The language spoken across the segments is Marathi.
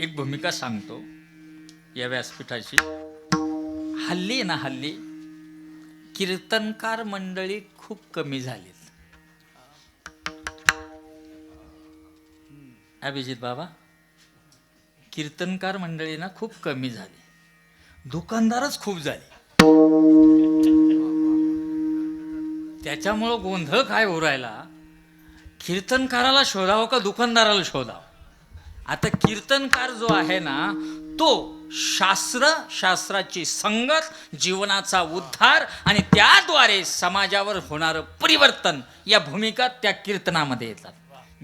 एक भूमिका सांगतो या व्यासपीठाची. हल्ली ना हल्ली कीर्तनकार मंडळी खूप कमी झालीत. अभिजित बाबा कीर्तनकार मंडळी ना खूप कमी झाली. दुकानदारच खूप झाले. त्याच्यामुळं गोंधळ काय उरायला? राहिला कीर्तनकाराला शोधावं का दुकानदाराला शोधावं? आता कीर्तनकार जो आहे ना तो शास्त्र शास्त्राची संगत जीवनाचा उद्धार आणि त्याद्वारे समाजावर होणारं परिवर्तन या भूमिका त्या कीर्तनामध्ये येतात.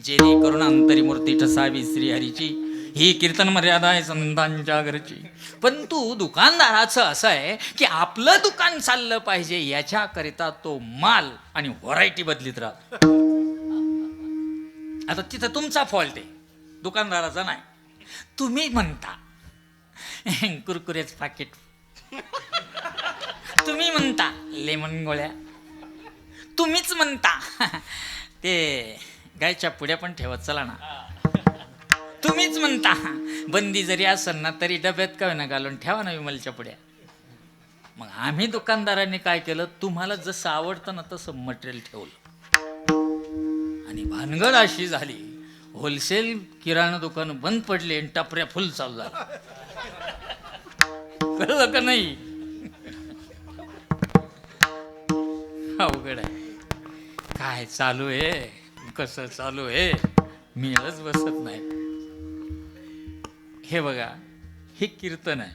जेणेकरून अंतरिमूर्ती ठसावी श्रीहरीची. ही कीर्तन मर्यादा आहे संतांच्या घरची. परंतु दुकानदाराचं असं आहे की आपलं दुकान चाललं पाहिजे याच्याकरिता तो माल आणि व्हरायटी बदलीत राहतो. आता तिथं तुमचा फॉल्ट आहे. दुकानदाराचा नाही. तुम्ही म्हणता. कुरकुरेच पाकिट. तुम्ही म्हणता लेमन गोळ्या. तुम्हीच म्हणता. ते गायच्या पुढ्या पण ठेवत चला ना. तुम्हीच म्हणता. बंदी जरी असेल ना तरी डब्यात का ना घालून ठेवा ना विमलच्या पुढ्या मग आम्ही दुकानदारांनी काय केलं? तुम्हाला जसं आवडतं ना तसं मटेरियल ठेवलं. आणि भानगड अशी झाली. होलसेल किराणा दुकान बंद पडले आणि टपऱ्या फुल चालू झाला कळलं का नाही? अवघड आहे. काय चालू आहे? कसं चालू आहे? मिळच बसत नाही. हे बघा हे कीर्तन आहे.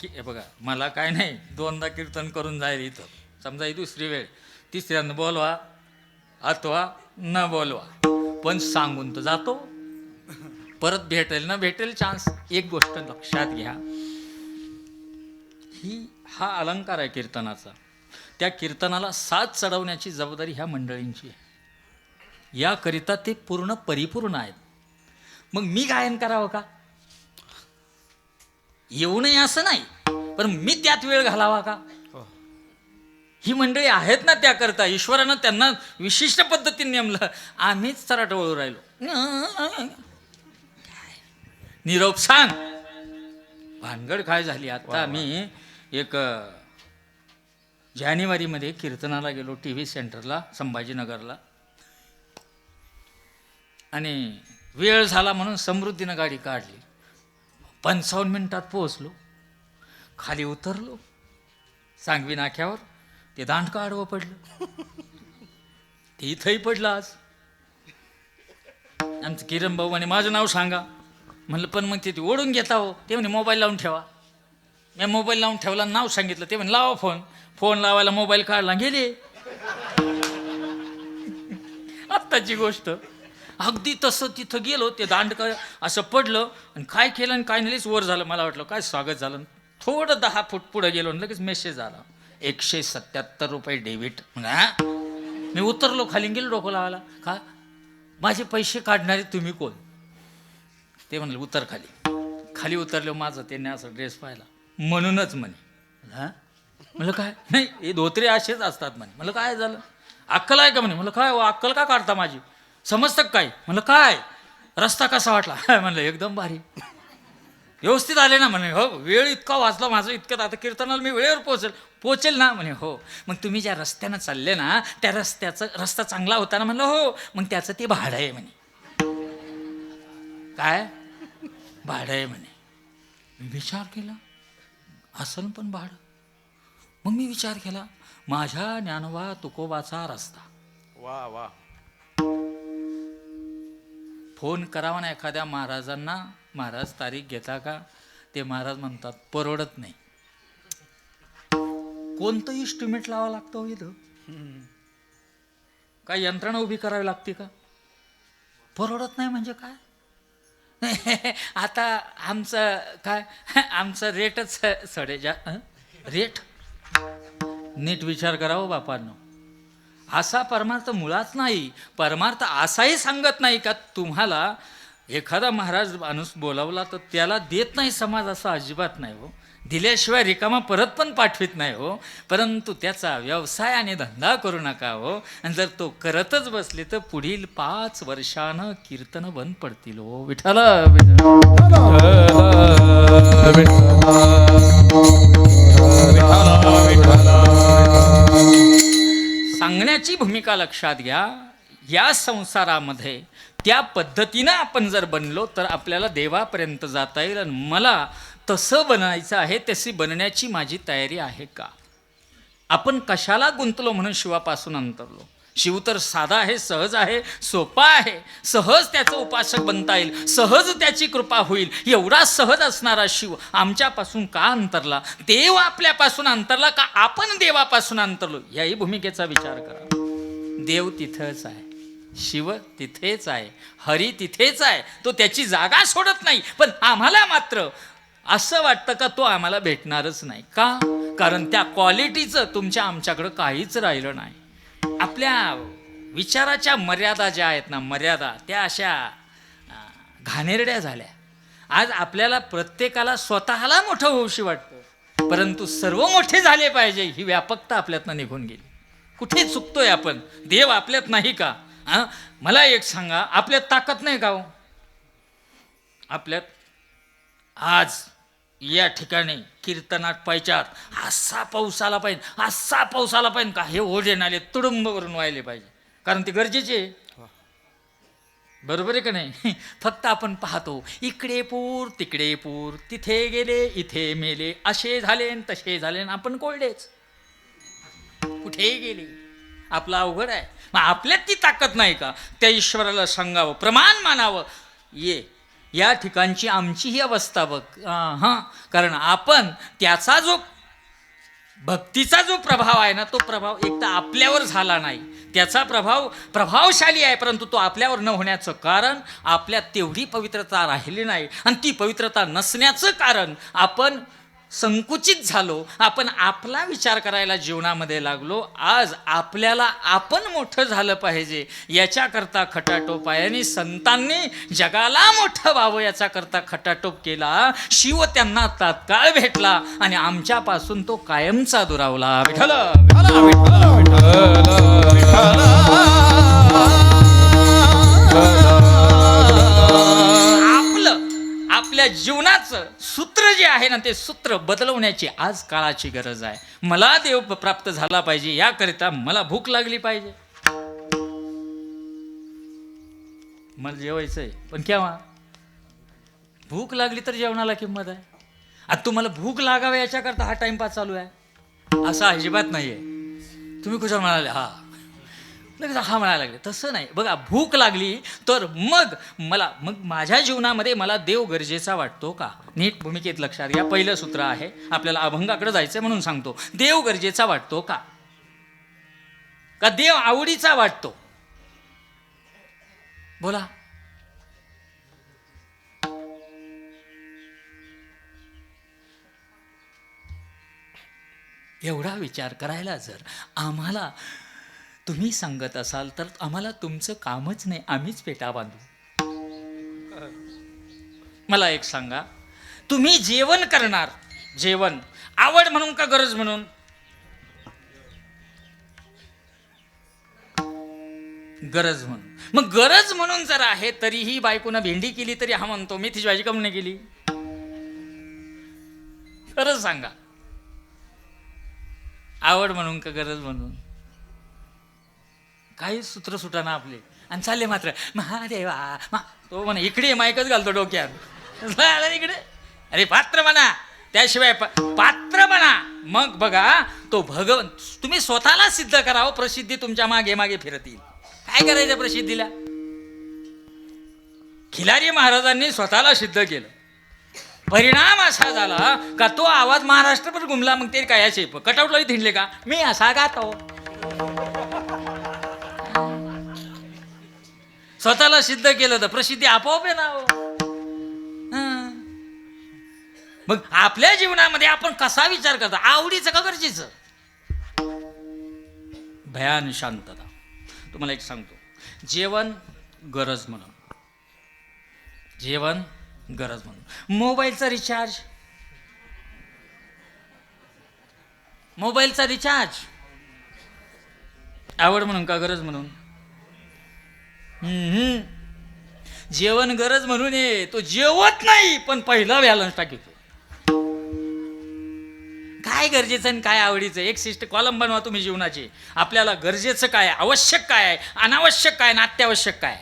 की हे बघा मला काय नाही दोनदा कीर्तन करून जाईल इथं. समजा ही दुसरी वेळ तिसऱ्यांदा बोलवा अथवा न बोलवा. पण सांगून तर जातो. परत भेटेल ना भेटेल चान्स एक गोष्ट लक्षात घ्या. ही हा अलंकार आहे कीर्तनाचा. त्या कीर्तनाला साथ चढवण्याची जबाबदारी ह्या मंडळींची आहे. याकरिता ते पूर्ण परिपूर्ण आहेत. मग मी गायन करावं का? येऊ नये असं नाही. पण मी त्यात वेळ घालावा का? ही मंडळी आहेत ना त्याकरता. ईश्वरानं त्यांना विशिष्ट पद्धतीने नेमलं. आम्हीच चराट वळू राहिलो. निरोप सांग. भानगड काय झाली? आता मी एक जानेवारीमध्ये कीर्तनाला गेलो टी व्ही सेंटरला संभाजीनगरला. आणि वेळ झाला म्हणून समृद्धीनं गाडी काढली. पंचावन्न मिनिटात पोहोचलो. खाली उतरलो. सांगवी नाक्यावर ते दांडकं आडवं पडलं. ते इथंही पडलं आज. आमचं किरण भाऊ म्हणे माझं नाव सांगा. म्हणलं पण मग ते ओढून घेता हो. ते म्हणे मोबाईल लावून ठेवा. मी मोबाईल लावून ठेवला नाव सांगितलं. ते म्हणे लावा फोन फोन लावायला मोबाईल काढला गेले. आत्ताची गोष्ट. अगदी तसं तिथं गेलो ते दांडकं असं पडलं आणि काय केलं आणि काय नाहीच वर झालं. मला वाटलं काय स्वागत झालं. थोडं दहा फूट पुढं गेलो आणि लगेच मेसेज आला. एकशे सत्याहत्तर रुपये डेबिट. म्हणा मी उतरलो खाली गेलो डोकं लावायला. का? माझे पैसे काढणारे तुम्ही कोण? ते म्हणले उतर खाली. खाली उतरलो माझं त्याने असं ड्रेस पाहिला. म्हणूनच म्हणे. हा? म्हणलं काय? नाही हे धोत्रे असेच असतात म्हणे. म्हणलं काय झालं? अक्कल आहे का म्हणे? म्हणलं काय हो, अक्कल का काढता माझी? समजतं काय म्हणलं काय? रस्ता कसा वाटला? म्हणलं एकदम भारी. व्यवस्थित आले ना म्हणे हो वेळ इतका वाचला माझं इतकं आता कीर्तनाला मी वेळेवर पोहोचेल पोहोचेल ना म्हणे हो. मग तुम्ही ज्या रस्त्यानं चालले ना त्या रस्त्याचं रस्ता चांगला होता ना म्हणलं हो मग त्याचं ते भाडं आहे म्हणे. काय? भाडं आहे म्हणे. मी विचार केला असन पण भाडं. मग मी विचार केला माझ्या ज्ञानवा तुकोबाचा रस्ता. वा वा. फोन करावा ना एखाद्या महाराजांना महाराज तारीख घेता का? ते महाराज म्हणतात परवडत नाही. कोणतं इस्टिमेट लावा लागतं हो इथं. काय यंत्रणा उभी करावी लागते का? परवडत नाही म्हणजे काय? आता आमचं काय? आमचं रेटच सडे जा रेट? नीट विचार करावं हो बापांनो. असा परमार्थ मुळात नाही. परमार्थ असाही सांगत नाही का तुम्हाला एखादा महाराज माणूस बोलावला तर त्याला देत नाही समाज असा अजिबात नाही हो. दिल्याशिवाय रिकामा परत पण पाठवित नाही हो. परंतु त्याचा व्यवसाय आणि धंदा करू नका हो. आणि जर तो करतच बसले तर पुढील पाच वर्षानं कीर्तन बंद पडतील हो. विठाल सांगण्याची भूमिका लक्षात घ्या. या संसारामध्ये त्या पद्धतीनं आपण जर बनलो तर आपल्याला देवापर्यंत जाता येईल. आणि मला तसं बनायचं आहे तशी बनण्याची माझी तयारी आहे का? आपण कशाला गुंतलो म्हणून शिवापासून अंतरलो? शिव तर साधा आहे सहज आहे सोपा आहे. सहज त्याचं उपासक बनता येईल. सहज त्याची कृपा होईल. एवढा सहज असणारा शिव आमच्यापासून का अंतरला? देव आपल्यापासून अंतरला का आपण देवापासून अंतरलो? याही भूमिकेचा विचार करा. देव तिथंच आहे. शिव तिथेच आहे हरी तिथेच आहे तो त्याची जागा सोडत नाही पण आम्हाला मात्र असं वाटतं का तो आम्हाला भेटणारच नाही. का? कारण त्या क्वालिटीचं तुमच्या आमच्याकडं काहीच राहिलं नाही. आपल्या विचाराच्या मर्यादा ज्या आहेत ना मर्यादा त्या अशा घाणेरड्या झाल्या. आज आपल्याला प्रत्येकाला स्वतःला मोठं होऊशी वाटतं परंतु सर्व मोठे झाले पाहिजे ही व्यापकता आपल्यातनं निघून गेली. कुठे चुकतोय आपण? देव आपल्यात नाही का? हां? मला एक सांगा आपल्यात ताकद नाही का हो? आपल्यात आज या ठिकाणी कीर्तनात पाहिच्यात असा पाऊस आला पाहिजे असा पाऊस आला पाहिजे का? हे ओढे नाले तुडुंब करून व्हायले पाहिजे. कारण ते गरजेचे आहे. बरोबर आहे का नाही? फक्त आपण पाहतो इकडे पूर तिकडे पूर तिथे गेले इथे मेले असे झाले तसे झाले आपण कोल्डेच कुठेही गेले? आपलं अवघड आहे. मग आपल्यात ती ताकद नाही का? त्या ईश्वराला सांगावं प्रमाण मानावं. ये या ठिकाणची आमची ही अवस्था बघ. हां. कारण आपण त्याचा जो भक्तीचा जो प्रभाव आहे ना तो प्रभाव एक तर आपल्यावर झाला नाही. त्याचा प्रभाव प्रभावशाली आहे परंतु तो आपल्यावर न होण्याचं कारण आपल्यात तेवढी पवित्रता राहिली नाही. आणि ती पवित्रता नसण्याचं कारण आपण संकुचित झालो आपण आपला विचार करायला जीवनामध्ये लागलो आज आपल्याला आपण मोठं झालं पाहिजे याच्याकरता खटाटोप आहे. आणि संतांनी जगाला मोठं व्हावं याच्याकरता खटाटोप केला. शिव त्यांना तात्काळ भेटला आणि आमच्यापासून तो कायमचा दुरावला. विठ्ठल विठ्ठल, विठ्ठल, आपलं जीवनाचं सूत्र जे आहे ना ते सूत्र बदलवण्याची आज काळाची गरज आहे. मला देव प्राप्त झाला पाहिजे याकरिता मला भूक लागली पाहिजे. मला जेवायचं आहे पण केव्हा? भूक लागली तर जेवणाला किंमत आहे. आता तुम्हाला भूक लागावी याच्याकरता हा टाइमपास चालू आहे. असा अजिबात नाही आहे तुम्ही कुठं म्हणाले हा. लगेच हा म्हणायला लागले तसं नाही. बघा भूक लागली तर मग मला मग माझ्या जीवनामध्ये मला देव गरजेचा वाटतो का? नीट भूमिकेत लक्षात घ्या. पहिलं सूत्र आहे आपल्याला अभंगाकडे जायचं म्हणून सांगतो. देव गरजेचा वाटतो का? का देव आवडीचा वाटतो? बोला. एवढा विचार करायला जर आम्हाला तुम्ही सांगत असाल तर आम्हाला तुमचं कामच नाही आम्हीच पेटा बांधू. मला एक सांगा तुम्ही जेवण करणार जेवण आवड म्हणून का गरज म्हणून? गरज म्हणून. मग गरज म्हणून जर आहे तरीही बायकोनं भेंडी केली तरी हा म्हणतो मेथीची भाजी कम नाही केली? खरंच सांगा. आवड म्हणून का गरज म्हणून? काही सूत्र सुटाना आपले. आणि चालले मात्र महादेवा मा तो म्हणा इकडे मायकच घालतो डोक्यात. इकडे. अरे पात्र म्हणा. त्याशिवाय पात्र म्हणा. मग बघा तो भगवन तुम्ही स्वतःला सिद्ध करावं हो, प्रसिद्धी तुमच्या मागे मागे फिरतील. काय करायचं प्रसिद्धीला? खिलारी महाराजांनी स्वतःला सिद्ध केलं. परिणाम असा झाला का तो आवाज महाराष्ट्रभर घुमला मग ते काय असे कटआउटलाही थिंडले का? मी असा गातो. स्वतःला सिद्ध केलं तर प्रसिद्धी आपोआप आहे ना हो. मग आपल्या जीवनामध्ये आपण कसा विचार करतो? आवडीचं का गरजेचं? भयान शांतता. तुम्हाला एक सांगतो. जेवण गरज म्हणून. जेवण गरज म्हणून. मोबाईलचा रिचार्ज. मोबाईलचा रिचार्ज. आवड म्हणून का गरज म्हणून? जेवण गरज म्हणून ये. तो जेवत नाही पण पहिला बॅलन्स टाकतो. काय गरजेचं आणि काय आवडीचं? एक सिस्ट कॉलम बनवा तुम्ही जीवनाची. आपल्याला गरजेचं काय? आवश्यक काय आहे? अनावश्यक काय ना अत्यावश्यक काय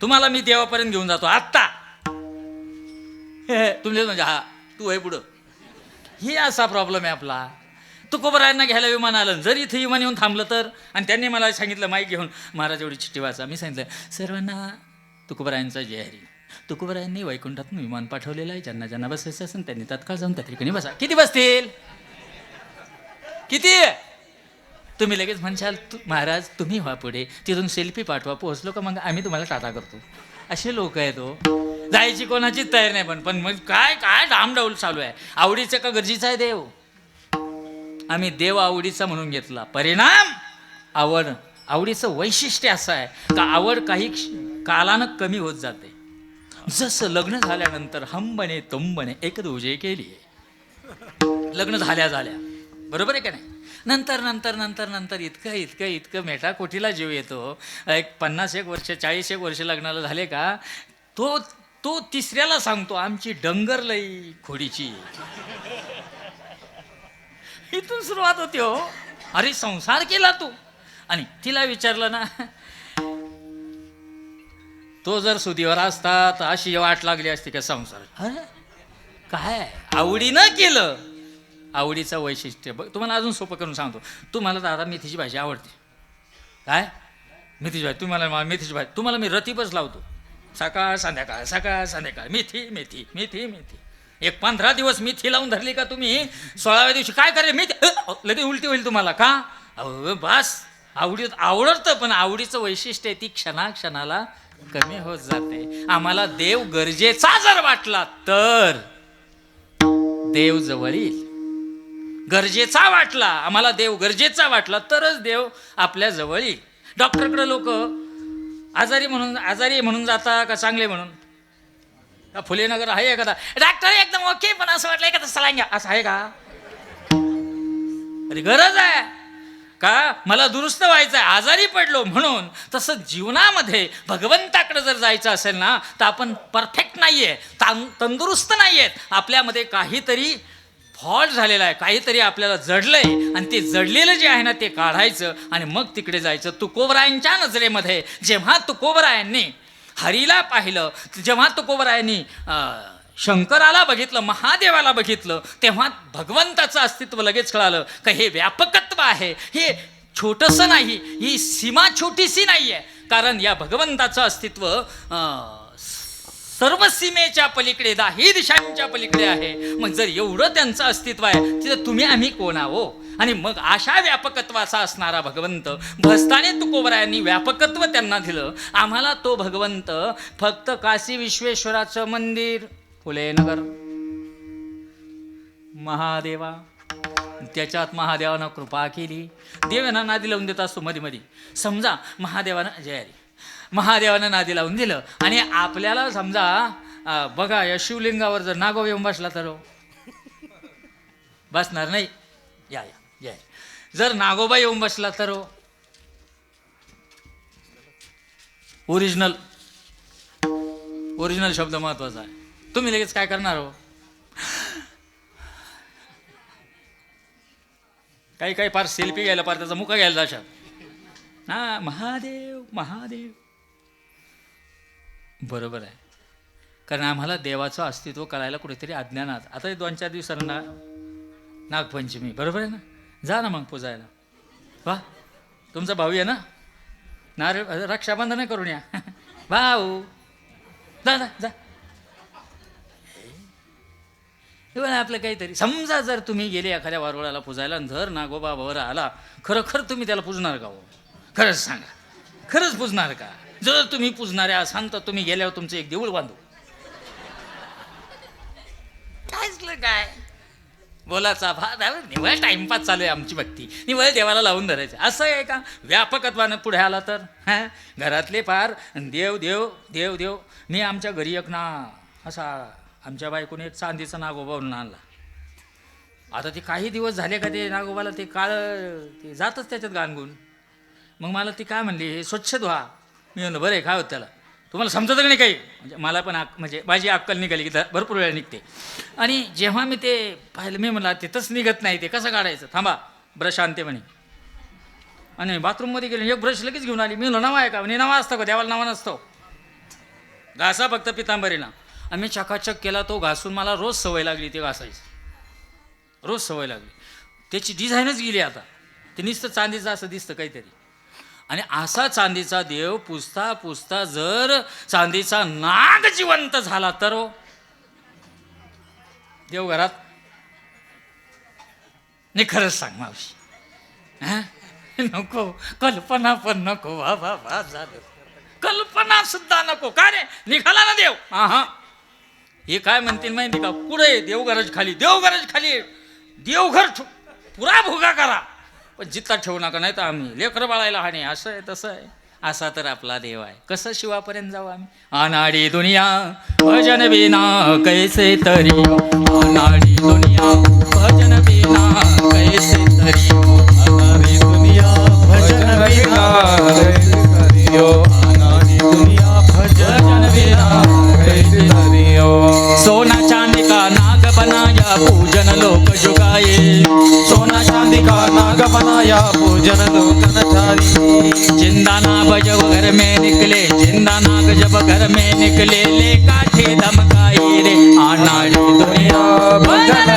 तुम्हाला मी देवापर्यंत घेऊन जातो. आत्ता. तुमचे म्हणजे हा तू आहे पुढं. ही असा प्रॉब्लेम आहे आपला. तुकोबरायांना घ्यायला विमान आलं. जर इथे विमान येऊन थांबलं तर? आणि त्यांनी मला सांगितलं माईक घेऊन महाराज एवढी चिठ्ठी वाचा. मी सांगितलं सर्वांना तुकोबरायांचा जयहरी तुकोबरायांनी वैकुंठातून विमान पाठवलेलं आहे. ज्यांना ज्यांना बसायचं असेल त्यांनी तत्काळ जाऊन त्या ठिकाणी बसा. किती बसतील? किती? तुम्ही लगेच म्हणशाल तु महाराज तुम्ही व्हा पुढे. तिथून सेल्फी पाठवा. पोहोचलो का मग आम्ही तुम्हाला टाटा करतो. असे लोक आहेत हो. जायची कोणाचीच तयार नाही पण पण मग काय काय डामडाऊल चालू आहे. आवडीचं का गरजेचं आहे देव? आम्ही देव आवडीचा म्हणून घेतला. परिणाम? आवड. आवडीचं वैशिष्ट्य असं आहे का आवड काही कालानं कमी होत जाते. जसं लग्न झाल्यानंतर हंबने तुंबने एक दुजे केली. लग्न झाल्या झाल्या. बरोबर आहे का नाही? नंतर नंतर नंतर नंतर इतकं इतकं इतकं मेटाकोटीला जीव येतो. एक पन्नास एक वर्ष चाळीस एक वर्ष लग्नाला झाले का तो तो तिसऱ्याला सांगतो आमची डंगर लई खोडीची. इथून सुरुवात होती हो. अरे संसार केला तू. आणि तिला विचारलं ना तो जर सुधीवर असता तर अशी वाट लागली असती का संसार अरे काय? आवडीनं केलं. आवडीचं वैशिष्ट्य. बघ तुम्हाला अजून सोपं करून सांगतो. तुम्हाला दादा मेथीची भाजी आवडते. काय? मेथीची भाजी. तुम्हाला मेथीची भाजी. तुम्हाला मी रतीबच लावतो. सकाळ संध्याकाळ सकाळ संध्याकाळ. मेथी मेथी मेथी मेथी. एक पंधरा दिवस मेथी लावून धरली का तुम्ही? सोळाव्या दिवशी काय करेल मी लगेच उलटी होईल तुम्हाला का? अहो बस. आवडी आवडतं पण आवडीचं वैशिष्ट्य आहे ती क्षणाक्षणाला कमी होत जाते. आम्हाला देव गरजेचा जर वाटला तर देव जवळ येईल. गरजेचा वाटला आम्हाला देव गरजेचा वाटला तरच देव आपल्या जवळ येईल. डॉक्टरकडे लोक आजारी म्हणून आजारी म्हणून जाता का चांगले म्हणून? का फुलेनगर आहे एखादा? डॉक्टर एकदम ओके पण असं वाटलं एखादा सलाईन घ्या असं आहे का? अरे गरज आहे. का? मला दुरुस्त व्हायचं आहे आजारी पडलो म्हणून. तसं जीवनामध्ये भगवंताकडे जर जायचं असेल ना तर आपण परफेक्ट नाही आहे तां तंदुरुस्त नाही आहेत आपल्यामध्ये काहीतरी फॉल्ट झालेला आहे. काहीतरी आपल्याला जडलंय. आणि ते जडलेलं जे आहे ना ते काढायचं. आणि मग तिकडे जायचं तुकोबरायांच्या नजरेमध्ये. जेव्हा तुकोबरायांनी हरीला पाहिलं. जेव्हा तुकोबरायांनी शंकराला बघितलं महादेवाला बघितलं तेव्हा भगवंताचं अस्तित्व लगेच कळालं का हे व्यापकत्व आहे. हे छोटंसं नाही ही सीमा छोटीशी नाही आहे कारण या भगवंताचं अस्तित्व सर्व सीमेच्या पलीकडे दाही दिशांच्या पलीकडे आहे. मग जर एवढं त्यांचं अस्तित्व आहे तिथं तुम्ही आम्ही कोण आहो? आणि मग अशा व्यापकत्वाचा असणारा भगवंत भस्ताने तुकोबरायांनी व्यापकत्व त्यांना दिलं. आम्हाला तो भगवंत फक्त काशी विश्वेश्वराचं मंदिर फुलेनगर. महादेवा त्याच्यात महादेवानं कृपा केली. देवानं नादी लावून देत असतो मध्ये मध्ये समजा महादेवानं जयारी महादेवानं नादी लावून दिलं. आणि आपल्याला समजा बघा या शिवलिंगावर जर नागो येऊन बसला तर बसणार नाही. या या जय जर नागोबा येऊन बसला तर हो. ओरिजिनल ओरिजिनल हो. शब्द महत्त्वाचा आहे. तुम्ही लगेच काय करणार हो? काही काही फार सेल्फी घ्यायला फार त्याचा मुका घ्यायला जाशात. हा महादेव महादेव. बरोबर आहे. कारण आम्हाला देवाचं अस्तित्व करायला कुठेतरी अज्ञानात. आता दोन चार दिवसांना नागपंचमी बरोबर आहे ना? जा ना मग पूजायला. वा तुमचा भाऊ आहे ना? नार रक्षाबंधन करून या. भाऊ. जा जा जा. हे बघा आपलं काहीतरी. समजा जर तुम्ही गेले एखाद्या वारुळाला पूजायला आणि जर नागोबा वर आला खरं तुम्ही त्याला पूजणार का हो? खरंच सांगा. खरंच पूजणार का? जर तुम्ही पूजणारे असाल तर तुम्ही गेल्यावर तुमचं एक देऊळ बांधू. काय काय? बोलाचा भात आहे, निवळ टाइमपास चालू आहे आमची भक्ती. निवळ देवाला लावून धरायचं. असं आहे का? व्यापकत्वानं पुढे आला तर? हां? घरातले पार देव देव देव देव. मी आमच्या घरी एक ना असा आमच्या बायकोने एक चांदीचा नागोबा म्हणून आणला. आता ते काही दिवस झाले का ते नागोबाला ते काळ ते जातच त्याच्यात गाणगुण मग मला ती काय म्हणली हे स्वच्छ धुवा. मी म्हणलं बरं आहे काय होत त्याला? तुम्हाला समजत का नाही काही. म्हणजे मला पण आक म्हणजे माझी अक्कल निघाली की भरपूर वेळा निघते. आणि जेव्हा मी ते पाहिलं मी म्हणला तिथंच निघत नाही ते कसं काढायचं? थांबा ब्रश आणते म्हणे. आणि बाथरूममध्ये गेले एक ब्रश लगेच घेऊन आली. मी म्हणलं नवा आहे का? म्हणजे नवा असतो का? देवाला नवा नसतो. घासा फक्त पितांबरीला. आणि मी चकाचक केला तो घासून मला रोज सवय लागली ते घासायची. रोज सवय लागली. त्याची डिझाईनच गेली आता. ते नुसतं चांदीचं असं दिसतं काहीतरी. आणि असा चांदीचा देव पुसता पुसता जर चांदीचा नाग जिवंत झाला तर हो. देव घरात. नाही खरंच सांग मावशी. नको कल्पना पण नको वा वा वा झालं कल्पना सुद्धा नको. का रे? निघाला ना देव. हा हा हे काय म्हणतील माहिती का? पुढे देवघराच्या खाली देवघराच्या खाली. देवघर पुरा भोगा करा. पण जित्ता ठेवू नका नाही तर आम्ही लेकरं बाळायला हाणे असं आहे तसं आहे. असा तर आपला देव आहे. कसं शिवापर्यंत जाऊ आम्ही? अनाडी दुनिया भजन बिना कैसे तरी. अनाडी दुनिया भजन बिना कैसे तरी. अनाडी दुनिया भजन बिना नाग पूजन लोकन थारी जिंदा नाग जब घर में निकले जिंदा नाग जब घर में निकले ले काठे धमकाए रे। आनाड़ी दुनिया बदल